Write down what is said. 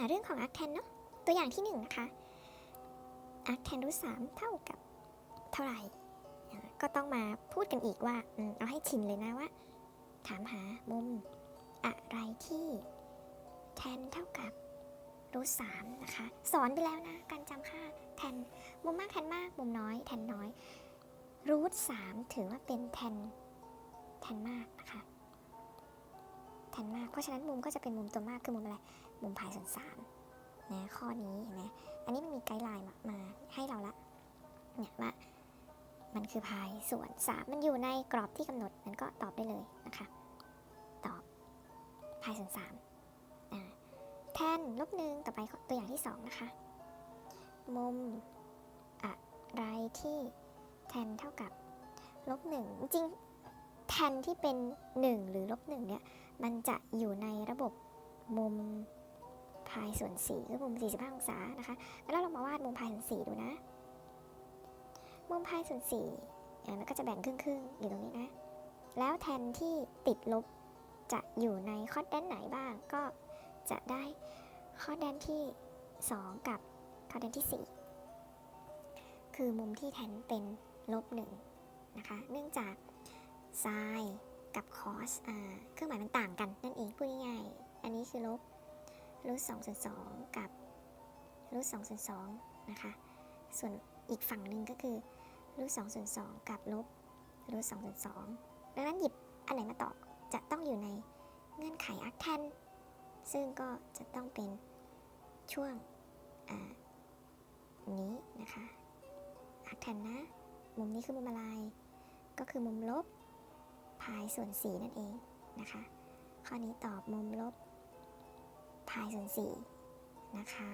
าเรื่องของ arc tan เนาะตัวอย่างที่หนึ่งนะคะ arc tan รูทสามเท่ากับเท่าไหร่ก็ต้องมาพูดกันอีกว่าเอาให้ชินเลยนะว่า ถามหามุมอะไรที่ tan เท่ากับรูทสามนะคะ สอนไปแล้วนะ การจำค่า tan มุมมาก tan มาก มุมน้อย tan น้อยรูทสามถือว่าเป็น tan tan มากนะคะ tan มาก เพราะฉะนั้นมุมก็จะเป็นมุมตัวมากคือมุมอะไร มุมพายส่วนสามนะข้อนี้เห็นไหมอันนี้มันมีไกด์ไลน์มามาให้เราละเนี่ยว่ามันคือพายส่วนสามมันอยู่ในกรอบที่กำหนดมันก็ตอบได้เลยนะคะ ตอบพายส่วนสามแทนลบหนึ่งต่อไปตัวอย่างที่สองนะคะ มุมอะไรที่แทนเท่ากับลบหนึ่งจริงแทนที่เป็นหนึ่งหรือลบหนึ่งเนี่ย มันจะอยู่ในระบบมุม พายส่วน4คือมุม 45 องศานะคะ แล้วเรามาวาดมุมพายส่วน4ดูนะ มุมพายส่วน4อ่มันก็จะแบ่งครึ่งๆอยู่ตรงนี้นะ แล้วแทนที่ติดลบจะอยู่ในข้อด้านไหนบ้าง ก็จะได้ข้อด้านที่ 2 กับข้อด้านที่ 4 คือมุมที่แทนเป็นลบ1นะคะ เนื่องจากไซน์กับคอสอเครื่องหมายมันต่างกันนั่นเองพูดง่ายๆอันนี้คือลบ รูทสองส่วนสองกับรูทสองส่วนสองนะคะ ส่วนอีกฝั่งหนึ่งก็คือรูทสองส่วนสองกับลบรูทสองส่วนสองดังนั้นหยิบอันไหนมาตอบจะต้องอยู่ในเงื่อนไขอาร์คแทนซึ่งก็จะต้องเป็นช่วงอ่านี้นะคะอาร์คแทนนะ มุมนี้คือมุมอะไร ก็คือมุมลบพายส่วน4นั่นเองนะคะ ข้อนี้ตอบมุมลบ พายส่วน4นะคะ